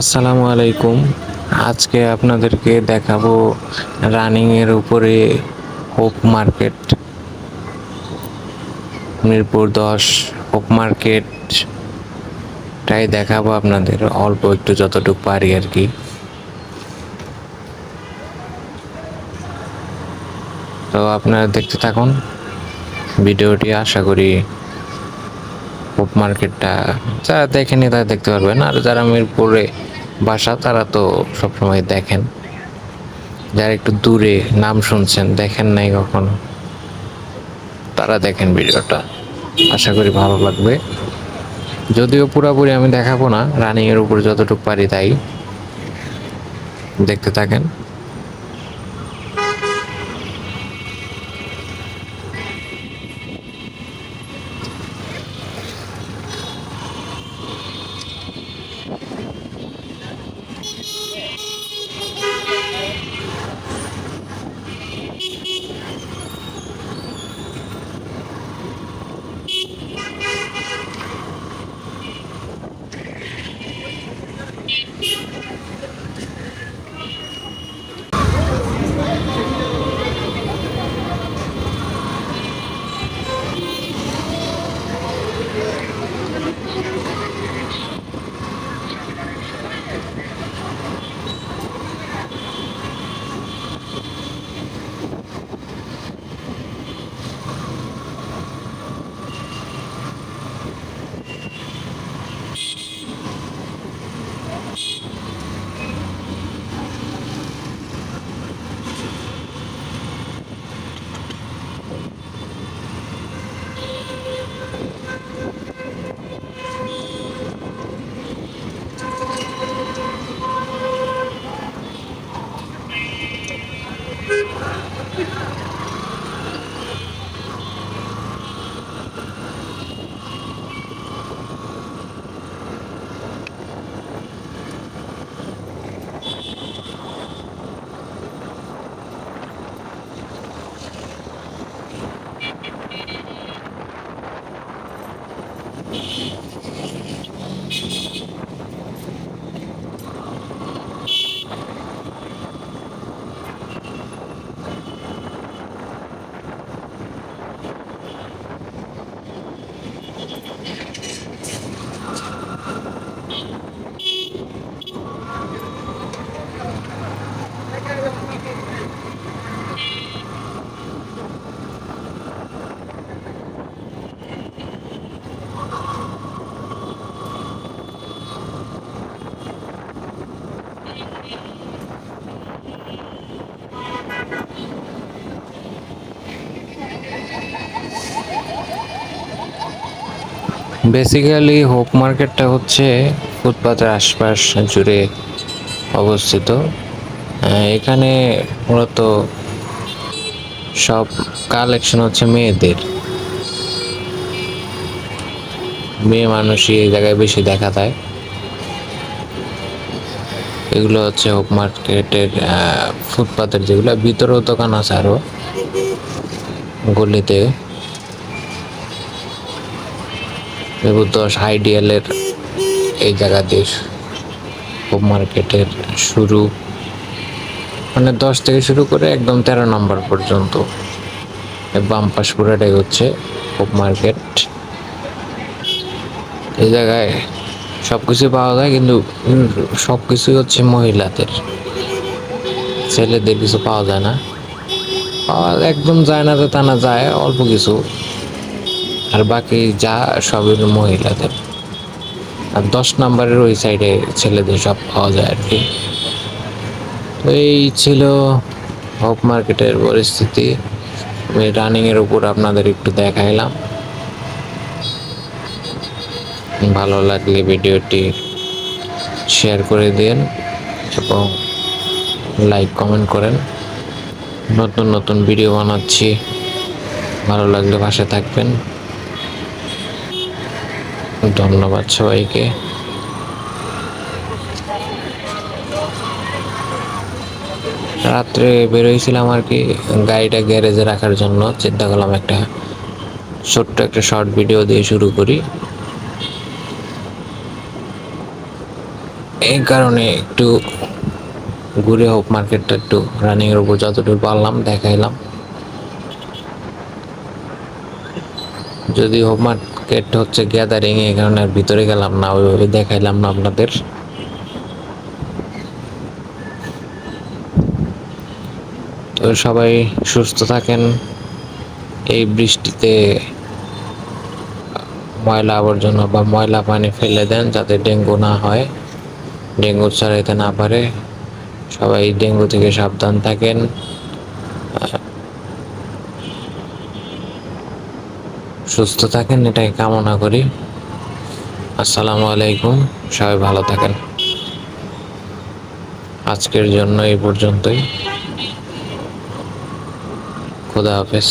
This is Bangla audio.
আসসালামু আলাইকুম। আজকে আপনাদেরকে দেখাবো রানিং এর উপরে হোপ মার্কেট। মিরপুর দশ হোপ মার্কেট টাই দেখাবো আপনাদের, অল্প একটু যতটুকু পারি আর কি। তো আপনারা দেখতে থাকুন, ভিডিওটি আশা করি মার্কেটটা যারা দেখেনি তারা দেখতে পারবেন। আর যারা মিরপুরে বাসা, তারা তো সবসময় দেখেন। যারা একটু দূরে নাম শুনছেন, দেখেন নাই কখনো, তারা দেখেন ভিডিওটা। আশা করি ভালো লাগবে। যদিও পুরোপুরি আমি দেখাবো না, রানিংয়ের উপর যতটুকু পারি তাই। দেখতে থাকেন। Ha বেসিক্যালি হোপ মার্কেটটা হচ্ছে ফুটপাতের আশপাশ জুড়ে অবস্থিত। এখানে মূলত সব কালেকশন হচ্ছে মেয়েদের। মেয়ে মানুষই এই জায়গায় বেশি দেখা যায়। এগুলো হচ্ছে হোপ মার্কেটের ফুটপাতের যেগুলো, ভিতরেও দোকান আছে আরও গলিতে। এবার দশ আইডিয়ালের এই জায়গা দিয়ে হোপ মার্কেটের শুরু। মানে দশ থেকে শুরু করে একদম তেরো নম্বর পর্যন্ত। এই বাম পাশ পুরোটাই হচ্ছে হোপ মার্কেট। এই জায়গায় সব কিছু পাওয়া যায়, কিন্তু সব কিছুই হচ্ছে মহিলাদের। ছেলেদের কিছু পাওয়া যায় না। পাওয়া একদম যায় না তো তা না, যায় অল্প কিছু। আর বাকি যা সবই মহিলাদের। আর দশ নম্বরের ওই সাইডে ছেলেদের সব পাওয়া যায় আর কি। তো এই ছিল হক মার্কেটের পরিস্থিতি। রানিংয়ের উপর আপনাদের একটু দেখাইলাম। ভালো লাগলে ভিডিওটি শেয়ার করে দিন এবং লাইক কমেন্ট করেন। নতুন নতুন ভিডিও বানাচ্ছি। ভালো লাগলে পাশে থাকবেন। ধন্যবাদ সবাইকে। রাত্রে বেরোইছিলাম আর কি গাড়িটা গ্যারেজে রাখার জন্য। চিন্তা করলাম একটা ছোট্ট একটা শর্ট ভিডিও দিয়ে শুরু করি। এই কারণে একটু ঘুরে হোক, মার্কেটটা একটু রানিংয়ের উপর যতটুকু পারলাম, দেখাইলাম। যদি হোপ মার্কেট হচ্ছে গ্যাদারিং এই কারণে আর ভিতরে গেলাম না, ওইভাবে দেখাইলাম না আপনাদের। তো সবাই সুস্থ থাকেন। এই বৃষ্টিতে ময়লা আবর্জনা বা ময়লা পানি ফেলে দেন যাতে ডেঙ্গু না হয়। ডেঙ্গু ছড়াইতে না পারে। সবাই ডেঙ্গু থেকে সাবধান থাকেন। সুস্থ থাকেন, এটাই কামনা করি। আসসালামু আলাইকুম, সবাই ভালো থাকেন। আজকের জন্য এই পর্যন্তই। খুদা হাফেজ।